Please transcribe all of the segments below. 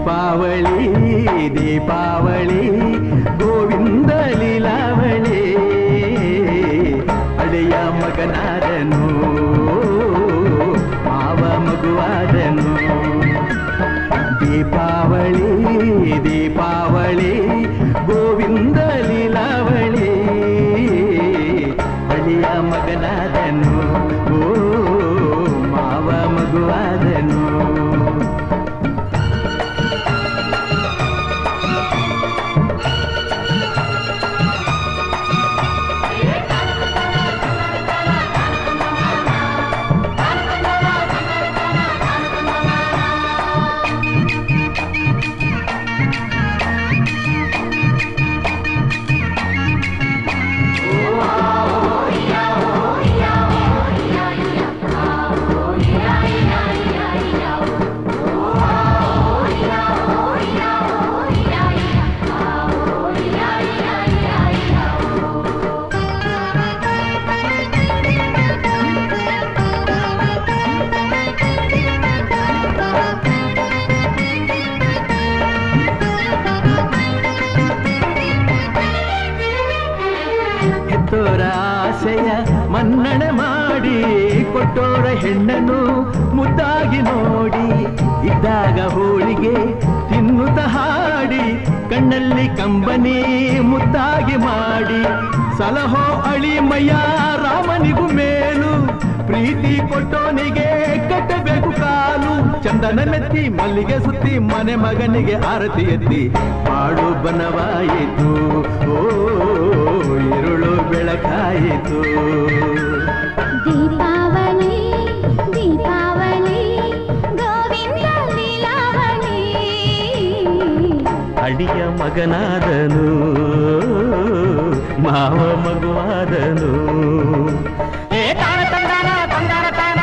தீபாவளி தீபாவளி. ಮನ್ನಣೆ ಮಾಡಿ ಕೊಟ್ಟೋರ ಹೆಣ್ಣನ್ನು ಮುದ್ದಾಗಿ ನೋಡಿ, ಇದ್ದಾಗ ಹೋಳಿಗೆ ತಿನ್ನುತ್ತ ಹಾಡಿ, ಕಣ್ಣಲ್ಲಿ ಕಂಬನಿ ಮುದ್ದಾಗಿ ಮಾಡಿ, ಸಲಹೋ ಅಳಿ ಮಯ್ಯ ರಾಮನಿಗೂ ಮೇಲು, ಪ್ರೀತಿ ಕೊಟ್ಟೋನಿಗೆ ಕಟ್ಟಬೇಕು ಕಾಲು, ಚಂದನ ಮೆತ್ತಿ ಮಲ್ಲಿಗೆ ಸುತ್ತಿ ಮನೆ ಮಗನಿಗೆ ಆರತಿ ಎತ್ತಿ, ಪಾಡು ಬನವಾಯಿತು ಓ ഇരുಳು ಬೆಳಕಾಯಿತು ದೀಪಾವಳಿ ದೀಪಾವಳಿ ಗೋವಿಂದ ಲೀಲಾವಳಿ ಅಡಿಯ ಮಗನಾದನು ಮಾವ ಮಗುವಾದನು ಏ ತಾಣ ತಂದಾನ ತಂದಾನ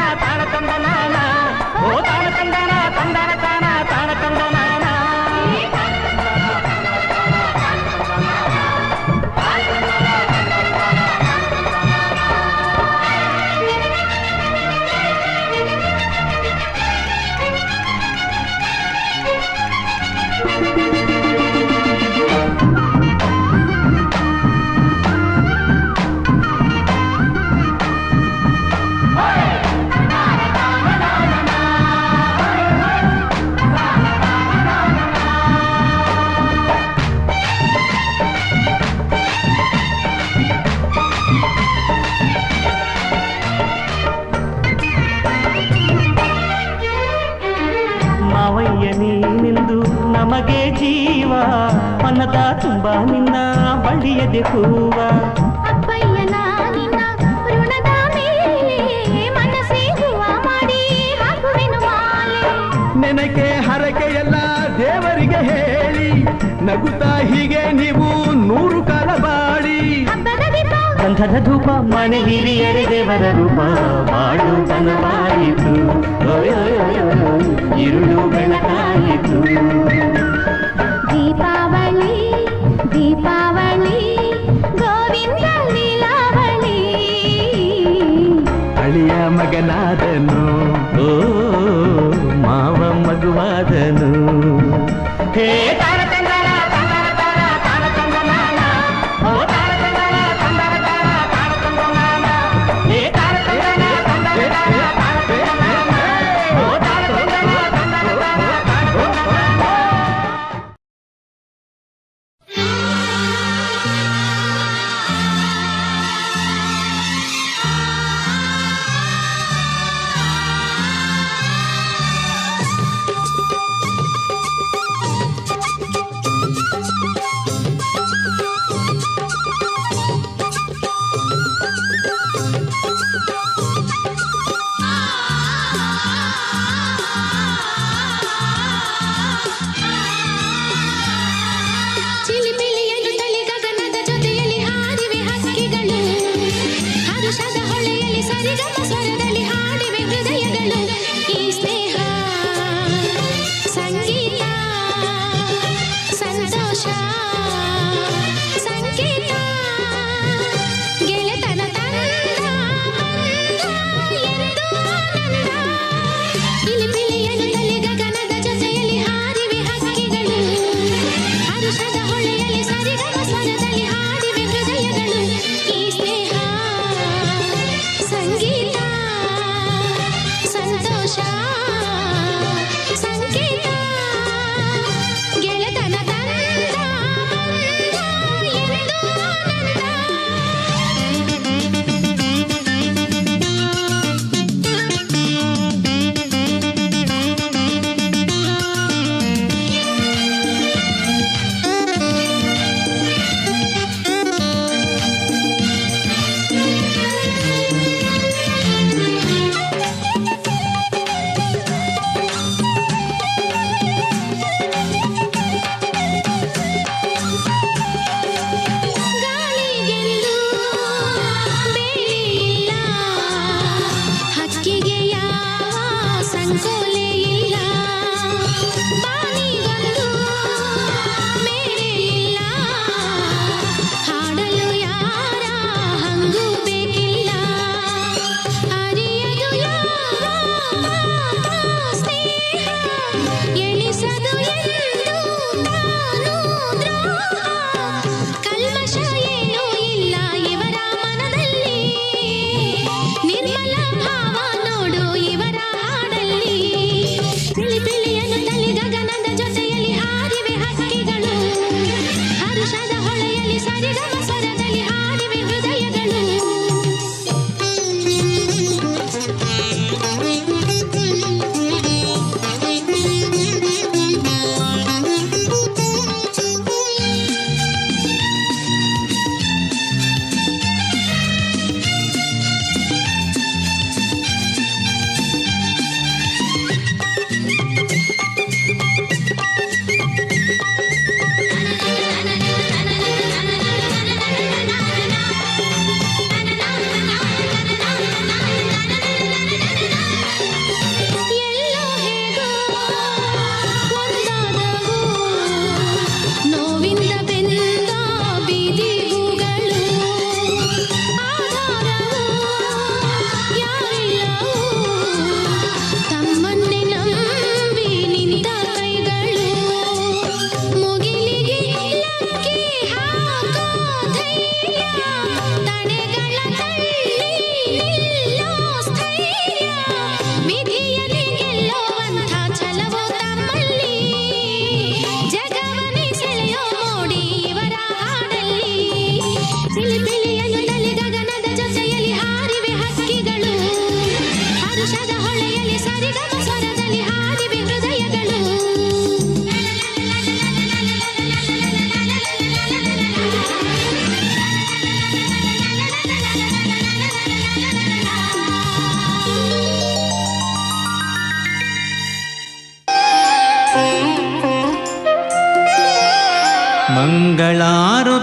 ಮನದ ತುಂಬ ನಿನ್ನ ಬಳಿಯದೆ ಹೂವ ನೆನಕೆ ಹರಕೆಯೆಲ್ಲ ದೇವರಿಗೆ ಹೇಳಿ ನಗುತ್ತಾ ಹೀಗೆ ನೀವು ನೂರು ಕಾಲ ಬಾಳಿ ಗಂಧದ ಧೂಪ ಮನೆ ಹಿರಿಯರಿ ದೇವರ ರೂಪ ಬಾಳು ಬನವಾಯಿತು ಇರುಳು ಬೆಳಕಾಯಿತು నాదను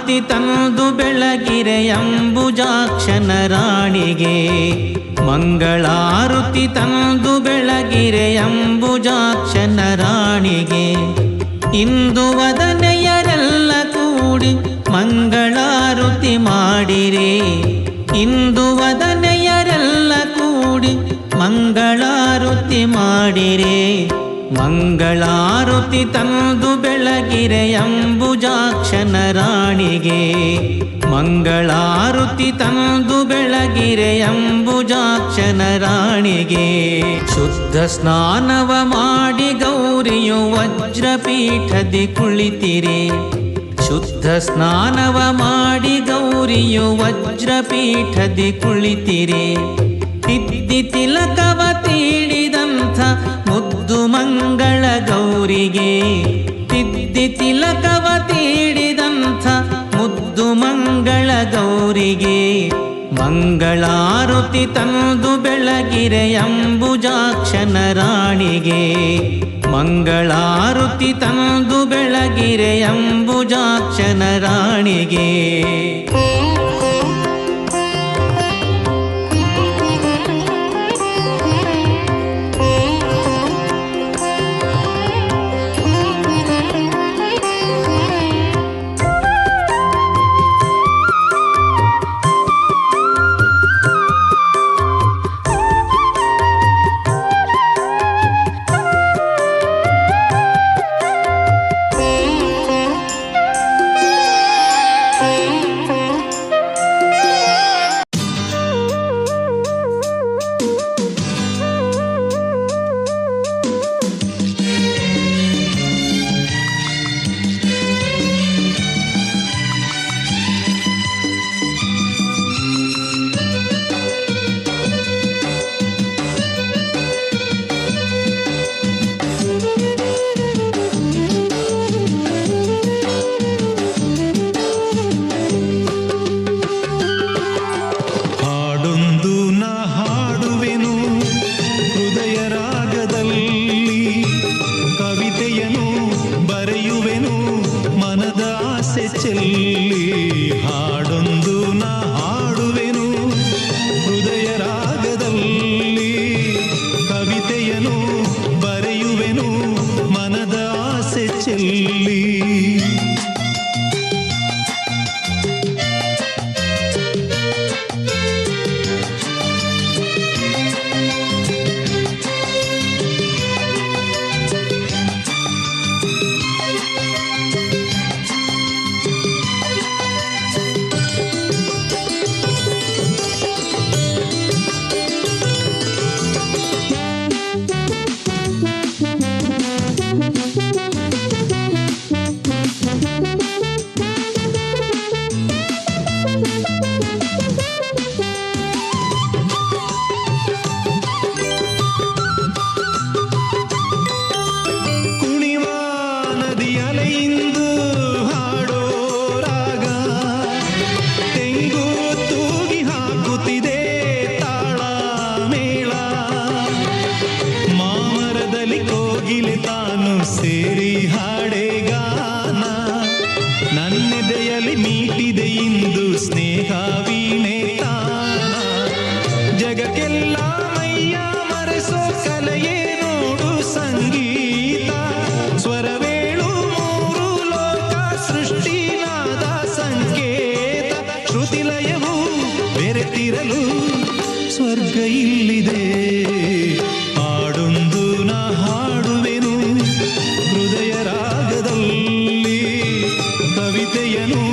ಮಂಗಳಾರುತಿ ತಂದು ಬೆಳಗಿರೆ ಅಂಬುಜಾಕ್ಷನ ರಾಣಿಗೆ. ಮಂಗಳಾರುತಿ ತಂದು ಬೆಳಗಿರೆ ಅಂಬುಜಾಕ್ಷನ ರಾಣಿಗೆ. ಇಂದು ವದನೆಯರೆಲ್ಲ ಕೂಡಿ ಮಂಗಳಾರುತಿ ಮಾಡಿರೆ. ಇಂದು ವದನೆಯರೆಲ್ಲ ಕೂಡಿ ಮಂಗಳಾರುತಿ ಮಾಡಿರೆ. ಮಂಗಳಾರುತಿ ತಂದು ಬೆಳಗಿರೆ ಅಂಬುಜಾಕ್ಷನ ರಾಣಿಗೆ. ಮಂಗಳಾರುತಿ ತಂದು ಬೆಳಗಿರೆ ಅಂಬುಜಾಕ್ಷನ ರಾಣಿಗೆ. ಶುದ್ಧ ಸ್ನಾನವ ಮಾಡಿ ಗೌರಿಯು ವಜ್ರಪೀಠದಿ ಕುಳಿತಿರಿ. ಶುದ್ಧ ಸ್ನಾನವ ಮಾಡಿ ಗೌರಿಯು ವಜ್ರಪೀಠದಿ ಕುಳಿತಿರಿ. ತಿದ್ದಿ ತಿಲಕವ ತೀಡಿದಂಥ ಮುದ್ದು ಮಂಗಳ ಗೌರಿಗೆ ತಿದ್ದಿ ತಿಲಕವ ತೀಡಿದಂಥ ಮುದ್ದು ಮಂಗಳ ಗೌರಿಗೆ ಮಂಗಳಾರುತಿ ತಂದು ಬೆಳಗಿರೆ ಅಂಬುಜಾಕ್ಷನ ರಾಣಿಗೆ ಮಂಗಳಾರುತಿ ತಂದು ಬೆಳಗಿರೆ ಅಂಬುಜಾಕ್ಷನ ರಾಣಿಗೆ ನನ್ನೆದೆಯಲ್ಲಿ ಮೀಟಿದೆ ಇಂದು ಸ್ನೇಹ ವೀಣೆ. ಕವಿತೆಯನು